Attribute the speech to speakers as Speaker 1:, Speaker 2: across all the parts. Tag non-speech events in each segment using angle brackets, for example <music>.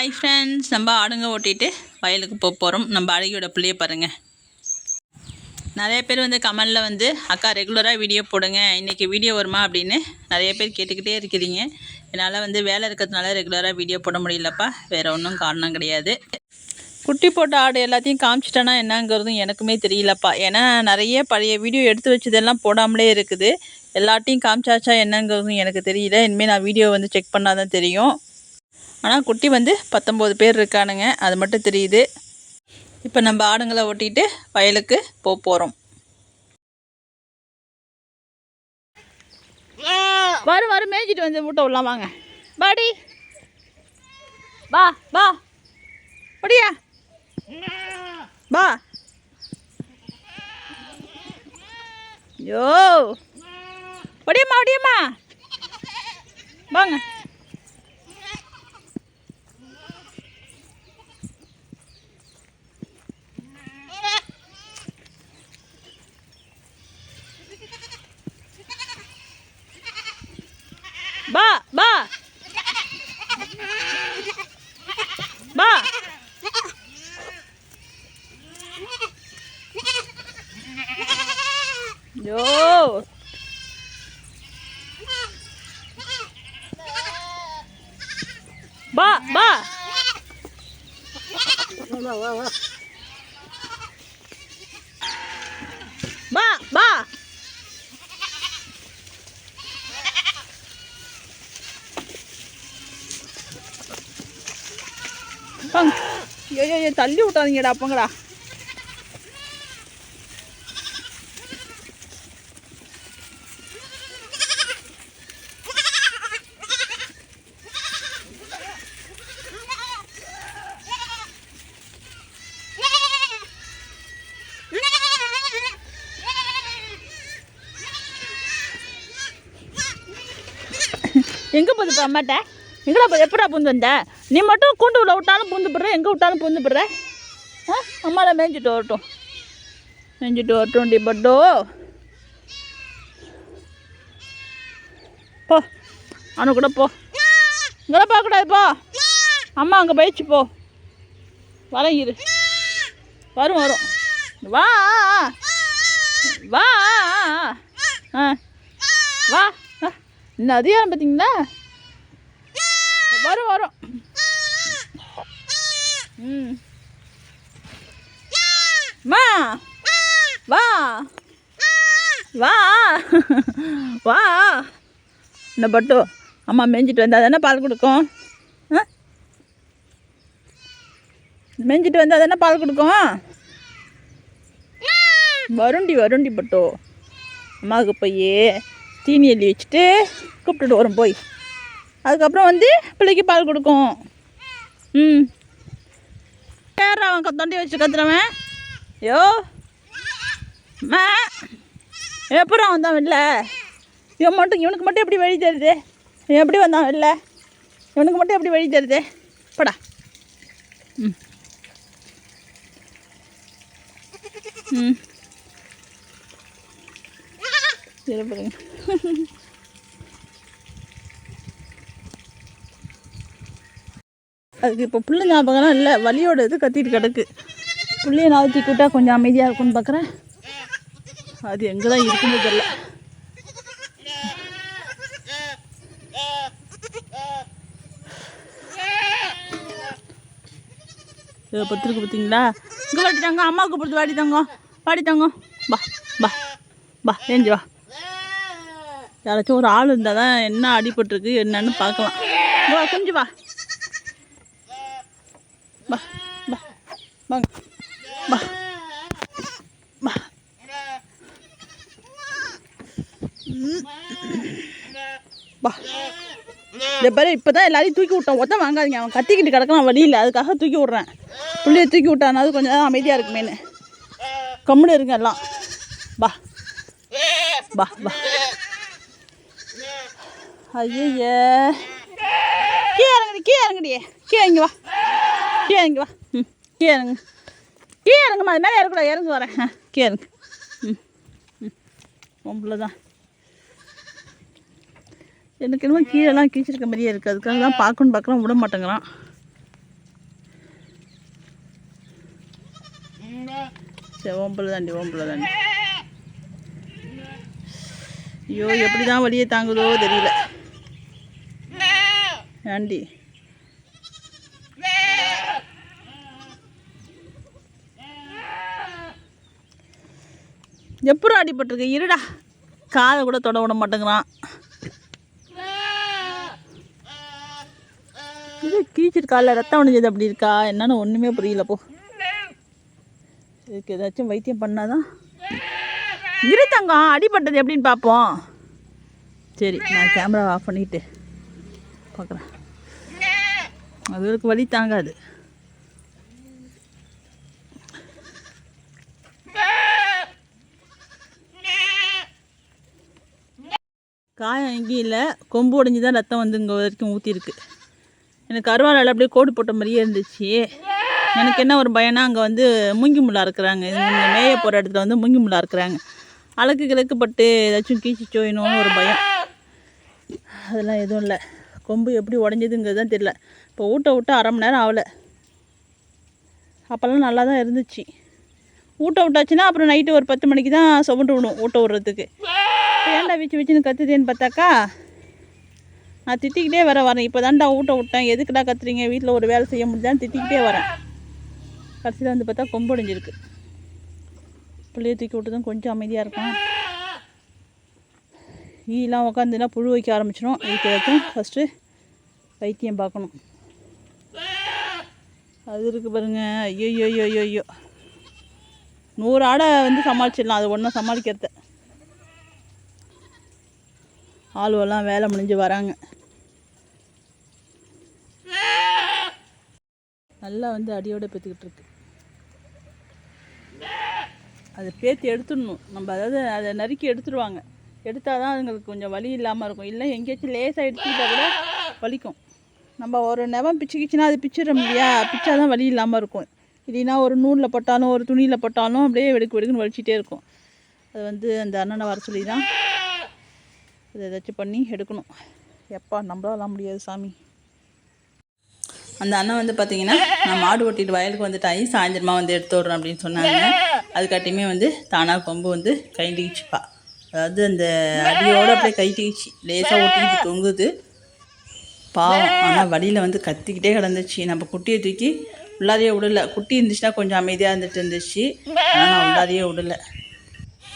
Speaker 1: Hi friends நம்ம ஆடுங்க ஓட்டிட்டு வயலுக்கு போக போகிறோம் நம்ம அழகியோட பிள்ளைய பாருங்கள் நிறைய பேர் வந்து கமெண்டில் வந்து அக்கா ரெகுலராக வீடியோ போடுங்க. இன்றைக்கி வீடியோ வருமா? அப்படின்னு நிறைய பேர் கேட்டுக்கிட்டே இருக்கிறீங்க. என்னால் வந்து வேலை இருக்கிறதுனால ரெகுலராக வீடியோ போட முடியலப்பா. வேறு ஒன்றும் காரணம் கிடையாது. குட்டி போட்ட ஆடு எல்லாத்தையும் காமிச்சிட்டேன்னா என்னங்கிறதும் எனக்குமே தெரியலப்பா. ஏன்னா நிறைய பழைய வீடியோ எடுத்து வச்சதெல்லாம் போடாமலே இருக்குது. எல்லாத்தையும் காமிச்சாச்சா என்னங்கிறதும் எனக்கு தெரியல. இனிமேல் நான் வீடியோ வந்து செக் பண்ணால் தான் தெரியும். ஆனால் குட்டி வந்து பத்தொம்போது பேர் இருக்கானுங்க. அது மட்டும் தெரியுது. இப்போ நம்ம ஆடுங்களை ஓட்டிட்டு வயலுக்கு போக போகிறோம் வரும் வரும் மேய்ஞ்சிட்டு வந்து மூட்டை விடலாம் வாங்க. பாடி வா வா. படியா வா. யோ ஒடியம்மா ஒடியம்மா வாங்க. பா பா பா யோ பா பா பா பா பங் ஐயோ தள்ளி விட்டாதீங்கடா அப்பங்கடா எங்கே போகுது அம்மாட்ட? எங்கடா எப்படா பூந்து வந்த? நீ மட்டும் கூண்டு உள்ள விட்டாலும் பூந்து போடுற எங்கே விட்டாலும் பூந்து போடுற? ஆ அம்மாவில் மேய்ஞ்சிட்டு வரட்டும். மேய்ஞ்சிட்டு வரட்டும் டி பட்டோ. போ அவனு கூட போ. இங்கே பார்க்கக்கூடாது போ. அம்மா அங்கே போயிடுச்சு போ. வரேன் இரு. வரும் வரும். வா. வா. ஆ. வா ஆ. அதிகாரம் பார்த்தீங்களா? வரும் வரும். ம். மா. வா. வா. வா. இந்த பட்டு அம்மா மேய்ஞ்சிட்டு வந்தால் தானே பால் கொடுக்கும்? ஆ? மேய்ஞ்சிட்டு வந்தால் தானே பால் கொடுக்கும்? வருண்டி வருண்டி பட்டு. அம்மாவுக்கு போய் தீனி எழுதி வச்சுட்டு கூப்பிட்டுட்டு வரும் போய். அதுக்கப்புறம் வந்து பிள்ளைக்கு பால் கொடுக்கும். ம். பேர் அவன் தொண்டி வச்சு கத்துறவன்? யோ. மா. எப்படி வந்தான் இல்லை இவன் மட்டும் இவனுக்கு மட்டும் எப்படி வழி தருது? இவன் எப்படி வந்தான் இல்லை இவனுக்கு மட்டும் எப்படி வழி தருது? படா. ம். ம். சரி <laughs> அதுக்கு இப்போ புள்ள ஞாபகம்லாம் இல்லை. வலியோட இது கத்திட்டு கிடக்கு. புள்ளைய நாவத்தி கூட்டா கொஞ்சம் அமைதியாக இருக்கும்னு பார்க்குறேன் அது எங்கே தான் இருக்குன்னு தெரியல. இதை பத்திருக்கு பார்த்தீங்களா இங்கே வாடி தங்கம். அம்மாவுக்கு பொறுத்து வாடி தங்கம். வாடி தங்கம். பா பா பா ஏஞ்சி வா. யாராச்சும் ஒரு ஆள் இருந்தால் தான் என்ன அடிபட்டுருக்கு என்னன்னு பார்க்கலாம். வா கொஞ்சம் வா. பா பா வாங்க பா பா பா இந்த பாரு இப்போ தான் எல்லாரையும் தூக்கி விட்டோம். ஒத்த வாங்காதீங்க. அவன் கத்திக்கிட்டு கிடக்கலாம் வழியில் அதுக்காக தூக்கி விட்றேன். பிள்ளைய தூக்கி விட்டானாவது கொஞ்சம் நேரம் அமைதியாக இருக்குமேனு கம்முன்னு இருங்க எல்லாம். பா பா பா ஐயே கீழே இறங்கடி கீழே இறங்கடி. கீழே இங்கே வா. கீழே இங்கே வா. ம் கீழே இறங்க கீழே இறங்குமா அது மேலே இறக்கூடாது இறங்கு வரேன். ஆ இறங்கு ம் ம் பொம்பளை தான் எனக்கு என்னமோ கீழெல்லாம் கீச்சிருக்க மாதிரியே இருக்குது அதுக்காக தான் பார்க்கணுன்னு பார்க்கலாம் விட மாட்டேங்கிறான். சரி ஓம்பல தாண்டி ஓம்பல தாண்டி ஐயோ எப்படி தான் வழியே தாங்குதோ தெரியல. ஆண்டி எப்பறம் அடிபட்டிருக்கு? இருடா. காதை கூட தொட விட மாட்டேங்கிறான். இது கீச்சிட்டு காலில் ரத்தம் உடைஞ்சது அப்படி இருக்கா? என்னன்னு ஒன்றுமே புரியல போ. இதுக்கு ஏதாச்சும் வைத்தியம் பண்ணாதான் இரு தங்கம் அடிபட்டது எப்படின்னு பார்ப்போம் சரி நான் கேமரா ஆஃப் பண்ணிட்டு பார்க்குறேன் அதுகளுக்கு வழி தாங்காது. காயம் எங்கேயும் இல்லை கொம்பு உடைஞ்சி தான் ரத்தம் வந்து இங்கே வரைக்கும் ஊற்றிருக்கு எனக்கு அருவாளால் அப்படியே கோடு போட்ட மாதிரியே இருந்துச்சு. எனக்கு என்ன ஒரு பயனா அங்கே வந்து மூங்கி முள்ளா இருக்கிறாங்க. இங்கே மேய போகிற இடத்துல வந்து மூங்கி முள்ளா இருக்கிறாங்க. அழுக்கு கிழக்கு பட்டு ஏதாச்சும் கீச்சி சோயணும்னு ஒரு பயம். அதெல்லாம் எதுவும் இல்லை. கொம்பு எப்படி உடஞ்சதுங்கிறது தான் தெரியல. இப்போ ஊட்ட விட்டு அரை மணி நேரம் ஆகலை. அப்போல்லாம் நல்லா தான் இருந்துச்சு. ஊட்ட விட்டாச்சுன்னா அப்புறம் நைட்டு ஒரு பத்து மணிக்கு தான் சுமண்டு விடும் ஊட்ட விடுறதுக்கு. ஏன்டா வீச்சு வீச்சுன்னு கத்துதேன்னு பார்த்தாக்கா? நான் திட்டிக்கிட்டே வர வரேன். இப்போ தான்டா ஊட்ட விட்டேன். எதுக்குடா கத்துறீங்க? வீட்டில் ஒரு வேலை செய்ய முடியாதுன்னு திட்டிக்கிட்டே வரேன். கடைசியில் வந்து பார்த்தா கொம்பு அடைஞ்சிருக்கு. பிள்ளைய தூக்கி விட்டதும் கொஞ்சம் அமைதியாக இருக்கும் ஈலாம் உட்காந்துன்னா புழு வைக்க ஆரம்பிச்சிடும் இதுக்கு ஏதாச்சும் ஃபஸ்ட்டு வைத்தியம் பார்க்கணும். அது இருக்குது பாருங்க. ஐயோ ஐயோ ஐயோ ஐயோ நூறு ஆடை வந்து சமாளிச்சிடலாம். அது ஒன்றும் சமாளிக்கிறத. ஆளுவெல்லாம் வேலை முடிஞ்சு வராங்க. நல்லா வந்து அடியோட பெற்றுக்கிட்டு இருக்கு. அதை பேத்தி எடுத்துடணும். நம்ம அதாவது அதை நறுக்கி எடுத்துடுவாங்க எடுத்தால் தான் அதுங்களுக்கு கொஞ்சம் வலி இல்லாமல் இருக்கும். இல்லை எங்கேயாச்சும் லேசாக எடுத்துக்கிட்டால் கூட வலிக்கும். நம்ம ஒரு நெவம் பிச்சுக்கிச்சுன்னா அது பிச்சிட முடியா பிச்சா தான் வலி இல்லாமல் இருக்கும். இல்லைன்னா ஒரு நூலில் பட்டாலும் ஒரு துணியில் பட்டாலும் அப்படியே வெடுக்கு வெடுக்குன்னு வலிச்சிட்டே இருக்கும். அது வந்து அந்த அண்ணனை வர சொல்லி தான் அதை ஏதாச்சும் பண்ணி எடுக்கணும். எப்பா நம்மளாலாம் முடியாது சாமி. அந்த அண்ணன் வந்து பார்த்தீங்கன்னா நான் மாடு ஓட்டிட்டு வயலுக்கு வந்துட்டாயி சாயந்தரமாக வந்து எடுத்து விட்றேன் அப்படின்னு சொன்னாங்க. அதுக்காட்டியுமே வந்து தானாக கொம்பு வந்து கைண்டிக்கிச்சுப்பா அதாவது அந்த அடியோடு அப்படியே கைட்டிக்கிச்சு லேசாக ஒட்டிக்கிட்டு தொங்குது. பாவம் ஆனால் வழியில் வந்து கத்திக்கிட்டே கிடந்துச்சு. நம்ம குட்டியை தூக்கி உள்ளாரையே விடல. குட்டி இருந்துச்சுன்னா கொஞ்சம் அமைதியாக இருந்துட்டு இருந்துச்சு. ஆனால் நான் உள்ளாரையே விடல.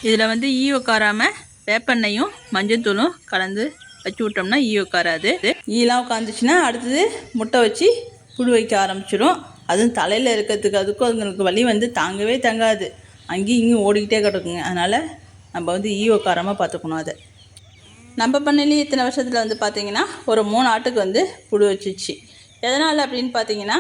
Speaker 1: இதில் வந்து ஈ உட்காராமல் வேப்பெண்ணையும் மஞ்சத்தூளும் கலந்து வச்சு விட்டோம்னா ஈ உட்காராது ஈலாம் உட்காந்துச்சுன்னா அடுத்தது முட்டை வச்சு புழு வைக்க ஆரம்பிச்சிடும் அதுவும் தலையில் இருக்கிறதுக்கு அதுக்கும் அதுங்களுக்கு வலி வந்து தாங்கவே தங்காது. அங்கேயும் இங்கேயும் ஓடிக்கிட்டே கிடக்குங்க. அதனால் நம்ம வந்து ஈ உட்காராமல் பார்த்துக்கணும் அதை. நம்ம பண்ணையிலேயே இத்தனை வருஷத்தில் வந்து பார்த்திங்கன்னா ஒரு மூணு ஆட்டுக்கு வந்து புழு வச்சிச்சு. எதனால் அப்படின்னு பார்த்தீங்கன்னா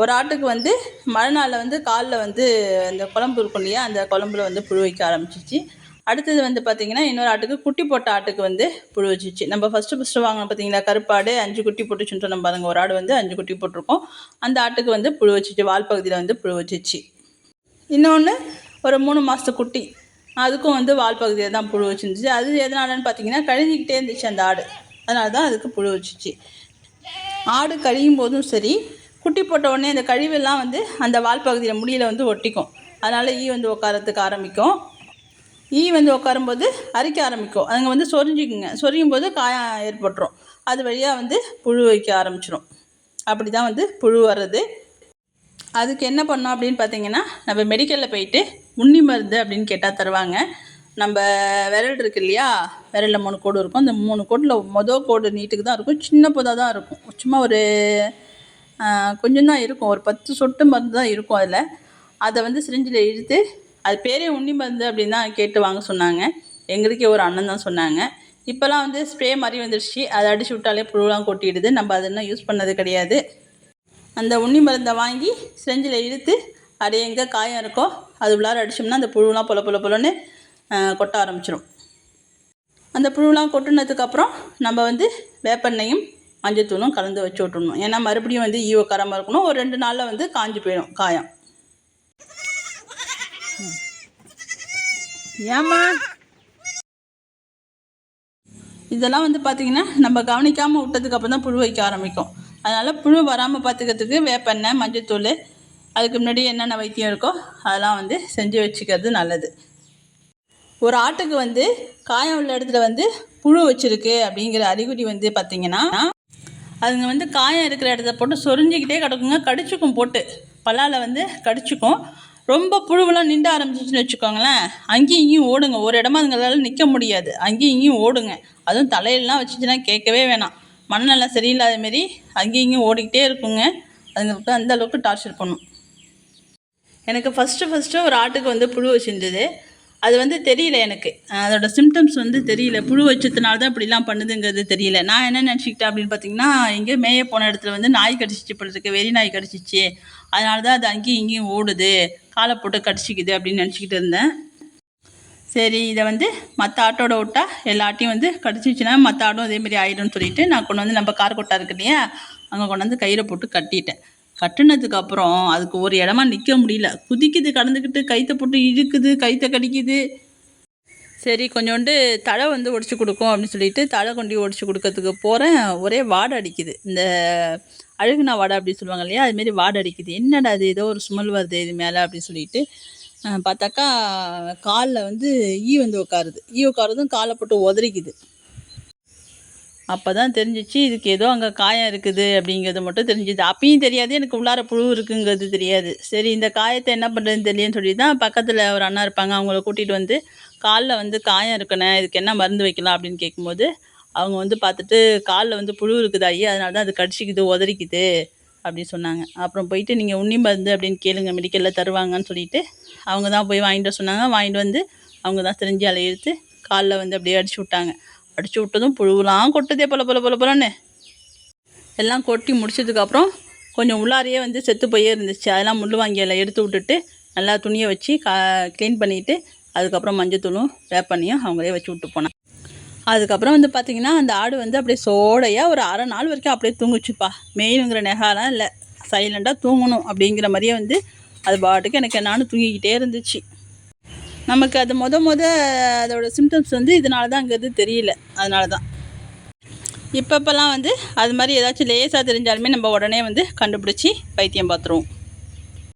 Speaker 1: ஒரு ஆட்டுக்கு வந்து மழை நாளில் வந்து காலில் வந்து அந்த குழம்பு இருக்கும் இல்லையா அந்த குழம்புல வந்து புழு வைக்க ஆரம்பிச்சிச்சு. அடுத்தது வந்து பார்த்திங்கன்னா இன்னொரு ஆட்டுக்கு குட்டி போட்ட ஆட்டுக்கு வந்து புழு வச்சிச்சு நம்ம ஃபஸ்ட்டு ஃபஸ்ட்டு வாங்கினோம் பார்த்தீங்களா கருப்பாடு அஞ்சு குட்டி போட்டுச்சுன்னு நம்ம பாருங்கள் ஒரு ஆடு வந்து அஞ்சு குட்டி போட்டிருக்கோம். அந்த ஆட்டுக்கு வந்து புழு வச்சிச்சு வால் பகுதியில் வந்து புழு வச்சிச்சு இன்னொன்று ஒரு மூணு மாதத்து குட்டி அதுக்கும் வந்து வால் பகுதியில் தான் புழு வச்சிருந்துச்சு அது எதனாலன்னு பார்த்தீங்கன்னா கழிஞ்சிக்கிட்டே இருந்துச்சு அந்த ஆடு. அதனால தான் அதுக்கு புழு வச்சிச்சு ஆடு கழியும் போதும் சரி குட்டி போட்ட உடனே அந்த கழிவெல்லாம் வந்து அந்த வால் பகுதியில் முடியில் வந்து ஒட்டிக்கும். அதனால் ஈ வந்து உட்காரத்துக்கு ஆரம்பிக்கும். ஈ வந்து உட்காரும்போது அரிக்க ஆரம்பிக்கும். அதுங்க வந்து சொரிஞ்சிக்குங்க. சொரியும் போது காயம் ஏற்பட்டுரும். அது வழியாக வந்து புழு வைக்க ஆரம்பிச்சிடும் அப்படி தான் வந்து புழு வர்றது. அதுக்கு என்ன பண்ணோம் அப்படின்னு பார்த்தீங்கன்னா நம்ம மெடிக்கலில் போயிட்டு உண்ணி மருந்து அப்படின்னு கேட்டால் தருவாங்க. நம்ம விரல் இருக்கு இல்லையா? விரலில் மூணு கோடு இருக்கும். அந்த மூணு கோடில் மொதல் கோடு நீட்டுக்கு தான் இருக்கும். சின்ன புதாக தான் இருக்கும். சும்மா ஒரு கொஞ்சம் தான் இருக்கும். ஒரு பத்து சொட்டு மருந்து தான் இருக்கும் அதில். அதை வந்து சிரிஞ்சில் இழுத்து அது பேரே உண்ணி மருந்து அப்படின்னு தான் கேட்டு வாங்க சொன்னாங்க. எங்களுக்கே ஒரு அண்ணன் தான் சொன்னாங்க. இப்போல்லாம் வந்து ஸ்ப்ரே மாதிரி வந்துடுச்சு அதை அடிச்சு விட்டாலே புழுலாம் கொட்டிடுது. நம்ம அதெல்லாம் யூஸ் பண்ணது கிடையாது. அந்த உண்ணி மருந்தை வாங்கி செஞ்சில் இழுத்து அது எங்கே காயம் இருக்கோ அது உள்ளார அடிச்சோம்னா அந்த புழுலாம் பொல பொல பொலன்னு கொட்ட ஆரம்பிச்சிடும் அந்த புழுலாம் கொட்டினதுக்கப்புறம் நம்ம வந்து வேப்பெண்ணையும் மஞ்சத்தூளும் கலந்து வச்சு விட்டுணும் ஏன்னா மறுபடியும் வந்து ஈ இருக்கணும். ஒரு ரெண்டு நாளில் வந்து காஞ்சு போயிடும் காயம். ஏம்மா? இதெல்லாம் வந்து பார்த்திங்கன்னா நம்ம கவனிக்காமல் விட்டதுக்கு அப்புறம் தான் புழு வைக்க ஆரம்பிக்கும். அதனால் புழு வராமல் பார்த்துக்கிறதுக்கு வேப்பெண்ணெய் மஞ்சத்தூள் அதுக்கு முன்னாடி என்னென்ன வைத்தியம் இருக்கோ அதெல்லாம் வந்து செஞ்சு வச்சுக்கிறது நல்லது. ஒரு ஆட்டுக்கு வந்து காயம் உள்ள இடத்துல வந்து புழு வச்சிருக்கு அப்படிங்கிற அறிகுறி வந்து பார்த்திங்கன்னா அதுங்க வந்து காயம் இருக்கிற இடத்த போட்டு சொரிஞ்சிக்கிட்டே கிடக்குங்க. கடிச்சுக்கும் போட்டு. பல்லால் வந்து கடிச்சுக்கும். ரொம்ப புழுவெல்லாம் நின்ற ஆரம்பிச்சிச்சுன்னு வச்சுக்கோங்களேன். அங்கேயும் இங்கேயும் ஓடுங்க. ஒரு இடமா அதுங்களால நிற்க முடியாது. அங்கேயும் இங்கேயும் ஓடுங்க. அதுவும் தலையிலலாம் வச்சுச்சுன்னா கேட்கவே வேணாம். மண்ணெல்லாம் சரியில்லாத மாரி அங்கேயும் இங்கேயும் ஓடிக்கிட்டே இருக்குங்க. அதுங்களுக்கு அந்த அளவுக்கு டார்ச்சர் பண்ணும் எனக்கு ஃபஸ்ட்டு ஃபஸ்ட்டு ஒரு ஆட்டுக்கு வந்து புழு வச்சுருந்தது. அது வந்து தெரியல எனக்கு. அதோட சிம்டம்ஸ் வந்து தெரியல. புழு வச்சதுனால தான் இப்படிலாம் பண்ணுதுங்கிறது தெரியல. நான் என்ன நினச்சிக்கிட்டேன் அப்படின்னு பார்த்தீங்கன்னா எங்கேயோ மேய போன இடத்துல வந்து நாய் கடிச்சிச்சு போல இருக்கு. வெறி நாய் கடிச்சிச்சு. அதனால தான் அது அங்கேயும் இங்கேயும் ஓடுது. காலை போட்டு கடிச்சிக்குது அப்படின்னு நினச்சிக்கிட்டு இருந்தேன். சரி இதை வந்து மற்ற ஆட்டோட விட்டா எல்லா ஆட்டையும் வந்து கடிச்சிச்சுன்னா மற்ற ஆடும் அதேமாரி ஆயிடும்னு சொல்லிட்டு நான் கொண்டு வந்து நம்ம கார் கொட்டா இருக்கு இல்லையா அங்கே கொண்டு வந்து கயிறை போட்டு கட்டிட்டேன். கட்டுனதுக்கு அப்புறம் அதுக்கு ஒரு இடமா நிற்க முடியல. குதிக்குது கடந்துக்கிட்டு கைத்தை போட்டு இழுக்குது கைத்தை கடிக்குது. சரி கொஞ்சோண்டு தழை வந்து ஒடிச்சு கொடுக்கும் அப்படின்னு சொல்லிட்டு தழை கொண்டு ஒடிச்சு கொடுக்கறதுக்கு போகிறேன் ஒரே வாடை அடிக்குது. இந்த அழுகுனா வாடை அப்படின்னு சொல்லுவாங்க இல்லையா? அதுமாரி வாடை அடிக்குது. என்னடா அது ஏதோ ஒரு ஸ்மெல் வருது இது மேலே அப்படின்னு சொல்லிட்டு பார்த்தாக்கா காலில் வந்து ஈ வந்து உட்காருது. ஈ உட்காரதும் காலை போட்டு உதறிக்குது. அப்போ தான் தெரிஞ்சிச்சு இதுக்கு ஏதோ அங்கே காயம் இருக்குது அப்படிங்கிறது மட்டும் தெரிஞ்சுது. அப்பயும் தெரியாது எனக்கு உள்ளார புழு இருக்குங்கிறது தெரியாது. சரி இந்த காயத்தை என்ன பண்ணுறதுன்னு தெரியலன்னு சொல்லி தான் பக்கத்தில் ஒரு அண்ணா இருப்பாங்க அவங்கள கூட்டிகிட்டு வந்து காலில் வந்து காயம் இருக்குண்ணே இதுக்கு என்ன மருந்து வைக்கலாம் அப்படின்னு கேட்கும்போது அவங்க வந்து பார்த்துட்டு காலில் வந்து புழு இருக்குது ஐயா அதனால தான் அது கடிச்சிக்குது உதறிக்குது அப்படின்னு சொன்னாங்க. அப்புறம் போயிட்டு நீங்கள் உண்ணி மருந்து அப்படின்னு கேளுங்க மெடிக்கலில் தருவாங்கன்னு சொல்லிட்டு அவங்க தான் போய் வாங்கிட்டு வர சொன்னாங்க. வாங்கிட்டு வந்து அவங்க தான் செஞ்சு எடுத்து காலில் வந்து அப்படியே அடிச்சு விட்டாங்க. அடித்து விட்டதும் புழுவெலாம் கொட்டுதே போல போல போல போலன்னு. எல்லாம் கொட்டி முடிச்சதுக்கப்புறம் கொஞ்சம் உள்ளாரையே வந்து செத்து போயே இருந்துச்சு. அதெல்லாம் முள் வாங்கியில் எடுத்து விட்டுட்டு நல்லா துணியை வச்சு கா க்ளீன் பண்ணிவிட்டு அதுக்கப்புறம் மஞ்சத்தூளும் வேப்பண்ணியும் அவங்களே வச்சு விட்டு போனேன் அதுக்கப்புறம் வந்து பார்த்திங்கன்னா அந்த ஆடு வந்து அப்படியே சோடையாக ஒரு அரை நாள் வரைக்கும் அப்படியே தூங்குச்சுப்பா. மெயினுங்கிற நெகாலாம் இல்லை. சைலண்ட்டாக தூங்கணும் அப்படிங்கிற மாதிரியே வந்து அது பாட்டுக்கு எனக்கு என்னான்னு தூங்கிக்கிட்டே இருந்துச்சு. நமக்கு அது மொத மொத அதோட சிம்டம்ஸ் வந்து இதனால தான் தான்ங்கிறது தெரியல. அதனால தான் இப்பப்பெல்லாம் வந்து அது மாதிரி ஏதாச்சும் லேசாக தெரிஞ்சாலுமே நம்ம உடனே வந்து கண்டுபிடிச்சி வைத்தியம் பார்த்துருவோம்